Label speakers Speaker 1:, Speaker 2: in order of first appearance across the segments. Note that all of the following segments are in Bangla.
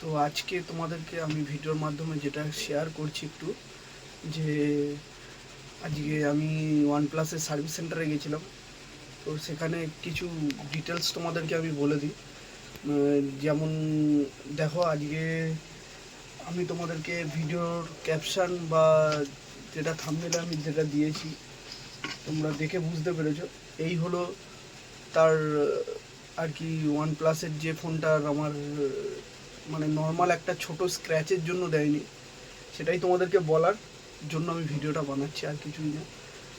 Speaker 1: তো আজকে তোমাদেরকে আমি ভিডিওর মাধ্যমে যেটা শেয়ার করছি একটু, যে আজকে আমি ওয়ান প্লাসের সার্ভিস সেন্টারে গেছিলাম। তো সেখানে কিছু ডিটেলস তোমাদেরকে আমি বলে দিই। যেমন দেখো আজকে আমি তোমাদেরকে ভিডিওর ক্যাপশন বা যেটা থাম্বনেলে আমি যেটা দিয়েছি, তোমরা দেখে বুঝতে পেরেছ। এই হলো তার, আর কি ওয়ান প্লাসের যে ফোনটার আমার মানে নর্মাল একটা ছোট স্ক্র্যাচের জন্য দেয়নি। সেটাই তোমাদেরকে বলার জন্য আমি ভিডিওটা বানাচ্ছি আর কিছুই না।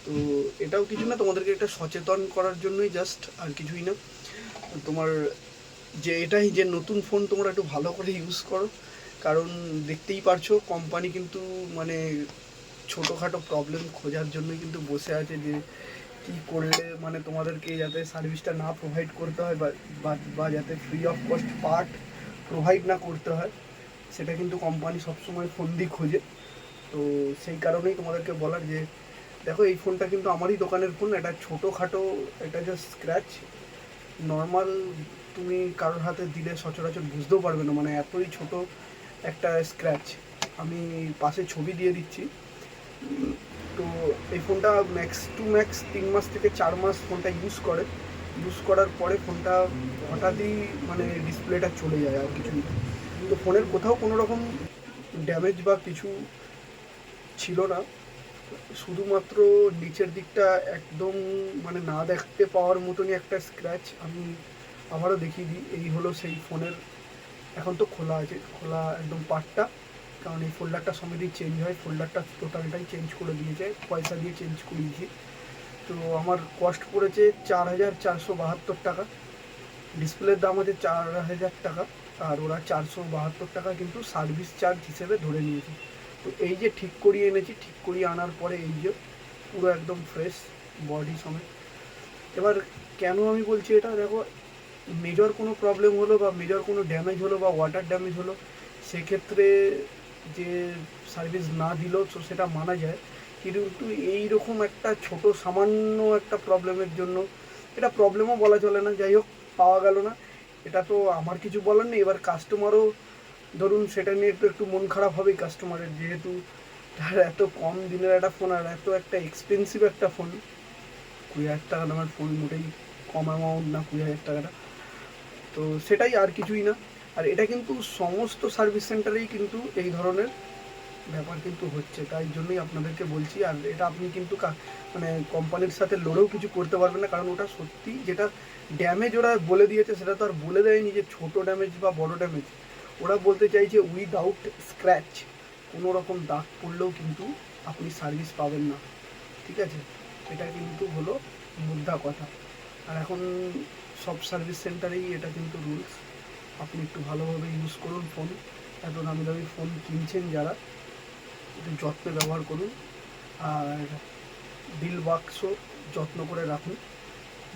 Speaker 1: তো এটাও কিছু না, তোমাদেরকে একটা সচেতন করার জন্যই জাস্ট আর কিছুই না। তোমার যে এটাই যে নতুন ফোন তোমরা একটু ভালো করে ইউজ করো। কারণ দেখতেই পারছ কোম্পানি কিন্তু মানে ছোটোখাটো প্রবলেম খোঁজার জন্যই কিন্তু বসে আছে যে কি করলে মানে তোমাদেরকে যাতে সার্ভিসটা না প্রোভাইড করতে হয় বা- বা যাতে free of cost part provide না করতে হয়, সেটা কিন্তু কোম্পানি সবসময় ফোন দিয়ে খোঁজে। তো সেই কারণেই তোমাদেরকে বলার যে, দেখো এই ফোনটা কিন্তু আমারই দোকানের ফোন এটা ছোটোখাটো, এটা জাস্ট স্ক্র্যাচ নর্মাল তুমি কারোর হাতে দিলে সচরাচর বুঝতেও পারবে না মানে এতই ছোট একটা স্ক্র্যাচ আমি পাশে ছবি দিয়ে দিচ্ছি। তো এই ফোনটা ম্যাক্স টু ম্যাক্স তিন মাস থেকে চার মাস ফোনটা ইউজ করে। ইউজ করার পরে ফোনটা হঠাৎই মানে ডিসপ্লেটা চলে যায় আর কিছু তো ফোনের কোথাও কোনো রকম ড্যামেজ বা কিছু ছিল না। শুধুমাত্র নিচের দিকটা একদম মানে না দেখতে পাওয়ার মতনই একটা স্ক্র্যাচ আমি আবারও দেখিয়ে দিই। এই হলো সেই ফোনের এখন তো খোলা আছে, খোলা একদম পার্টটা কারণ এই ফোল্ডারটা সমেতই চেঞ্জ হয় ফোল্ডারটা টোটালটাই চেঞ্জ করে দিয়েছে, পয়সা দিয়ে চেঞ্জ করিয়েছি। তো আমার কস্ট পড়েছে চার হাজার চারশো বাহাত্তর টাকা। ডিসপ্লের দাম আছে চার হাজার টাকা আর ওরা চারশো বাহাত্তর টাকা কিন্তু সার্ভিস চার্জ হিসেবে ধরে নিয়েছে। তো এই যে ঠিক করিয়ে এনেছি, ঠিক করিয়ে আনার পরে এই যে পুরো একদম ফ্রেশ বডি সমেত। এবার কেন আমি বলছি এটা? দেখো মেজর কোনো প্রবলেম হলো বা মেজর কোনো ড্যামেজ হলো বা ওয়াটার ড্যামেজ হলো, সেক্ষেত্রে যে সার্ভিস না দিলেও তো সেটা মানা যায়। কিন্তু এই রকম একটা ছোট, সামান্য একটা প্রবলেমের জন্য। এটা প্রবলেমও বলা চলে না, যাই হোক, পাওয়া গেল না। এটা তো আমার কিছু বলার নেই। এবার কাস্টমারও ধরুন সেটা নিয়ে একটু একটু মন খারাপ হবেই কাস্টমারের যেহেতু তার এত কম দিনের একটা ফোন আর এত একটা এক্সপেন্সিভ একটা ফোন কুড়ি হাজার টাকা আমার ফোন মোটেই কম অ্যামাউন্ট না, কুড়ি হাজার টাকাটা। তো সেটাই আর কিছুই না। আর এটা কিন্তু সমস্ত সার্ভিস সেন্টারেই কিন্তু এই ধরনের ব্যাপার কিন্তু হচ্ছে, তাই জন্যই আপনাদেরকে বলছি। আর এটা আপনি কিন্তু মানে কোম্পানির সাথে লড়েও কিছু করতে পারবেন না, কারণ ওটা সত্যি যেটা ড্যামেজ ওরা বলে দিয়েছে, সেটা তো আর বলে দেয়নি যে ছোট ড্যামেজ বা বড় ড্যামেজ ওরা বলতে চাইছে উইদাউট স্ক্র্যাচ কোনো রকম দাগ পড়লেও কিন্তু আপনি সার্ভিস পাবেন না। ঠিক আছে? এটা কিন্তু হলো মুদ্রা কথা। আর এখন সব সার্ভিস সেন্টারেই এটা কিন্তু রুলস আপনি একটু ভালোভাবে ইউজ করুন ফোন এত দামি দামি ফোন কিনছেন যারা একটু যত্নে ব্যবহার করুন। আর বিল বাক্স যত্ন করে রাখুন।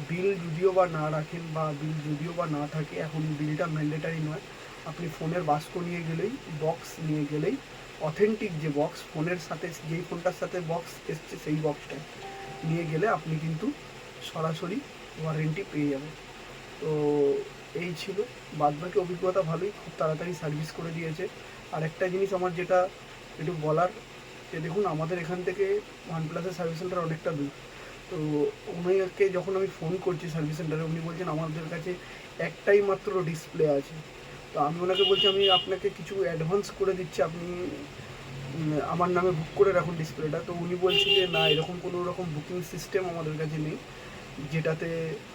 Speaker 1: বিল যদিও বা না রাখেন বা বিল যদিও বা না থাকে, এখন বিলটা ম্যান্ডেটারি নয়। আপনি ফোনের বাস্ক নিয়ে গেলেই, বক্স নিয়ে গেলেই, অথেন্টিক যে বক্স, ফোনের সাথে, যেই ফোনটার সাথে বক্স এসছে সেই বক্সটা নিয়ে গেলে আপনি কিন্তু সরাসরি ওয়ারেন্টি পেয়ে যাবেন। তো এই ছিল। বাদবাকি অভিজ্ঞতা ভালোই, খুব তাড়াতাড়ি সার্ভিস করে দিয়েছে। আর একটা জিনিস আমার যেটা একটু বলার, যে দেখুন আমাদের এখান থেকে ওয়ান প্লাসের সার্ভিস সেন্টার অনেকটা দূর। তো ওনাকে যখন আমি ফোন করছি সার্ভিস সেন্টারে উনি বলছেন আমাদের কাছে একটাই মাত্র ডিসপ্লে আছে। তো আমি ওনাকে বলছি, আমি আপনাকে কিছু অ্যাডভান্স করে দিচ্ছি, আপনি আমার নামে বুক করে রাখুন ডিসপ্লেটা তো উনি বলছেন যে, না, এরকম কোনো রকম বুকিং সিস্টেম আমাদের কাছে নেই, যেটাতে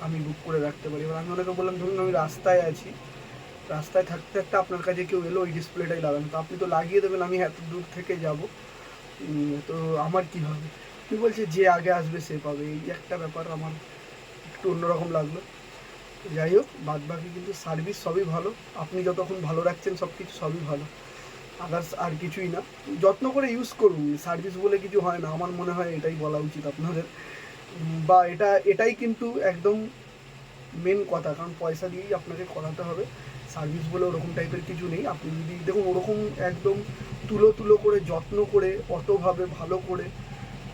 Speaker 1: আমি বুক করে রাখতে পারি। এবার আমি ওনাকে বললাম, ধরুন আমি রাস্তায় আছি রাস্তায় থাকতে থাকতে আপনার কাছে কেউ এলো, ওই ডিসপ্লেটাই লাগানো। তো আপনি তো লাগিয়ে দেবেন, আমি এত দূর থেকে যাব। তো আমার কি হবে? তুই বলছে? যে আগে আসবে সে পাবে। এই একটা ব্যাপার আমার একটু অন্যরকম লাগল। যাই হোক বাদ বাকি কিন্তু সার্ভিস সবই ভালো। আপনি যতক্ষণ ভালো রাখছেন সব কিছু সবই ভালো। আদার্স আর কিছুই না। যত্ন করে ইউজ করুন। সার্ভিস বলে কিছু হয় না। আমার মনে হয় এটাই বলা উচিত আপনাদের। বা এটা, এটাই কিন্তু একদম মেন কথা। কারণ পয়সা দিয়েই আপনাকে করাতে হবে। সার্ভিস বলে ওরকম টাইপের কিছু নেই। আপনি যদি দেখুন, ওরকম একদম তুলো তুলো করে, যত্ন করে, অতভাবে ভালো করে,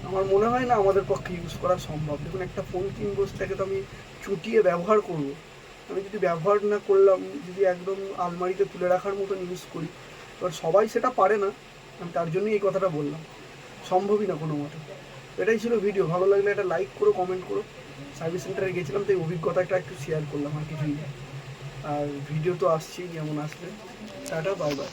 Speaker 1: আমার মনে হয় না আমাদের পক্ষে ইউজ করা সম্ভব। দেখুন, একটা ফোন কিনবো, সেটাকে তো আমি চুটিয়ে ব্যবহার করব। আমি যদি ব্যবহার না করলাম, যদি একদম আলমারিতে তুলে রাখার মতন ইউজ করি, এবার সবাই সেটা পারে না, আমি তার জন্যই এই কথাটা বললাম। সম্ভবই না কোনো মতে। এটাই ছিল ভিডিও ভালো লাগলে একটা লাইক করো কমেন্ট করো। সার্ভিস সেন্টারে গেছিলাম, তাই অভিজ্ঞতাটা একটু শেয়ার করলাম আর কিছুই আর ভিডিও তো আসছেই যেমন আসবে। Tata bye bye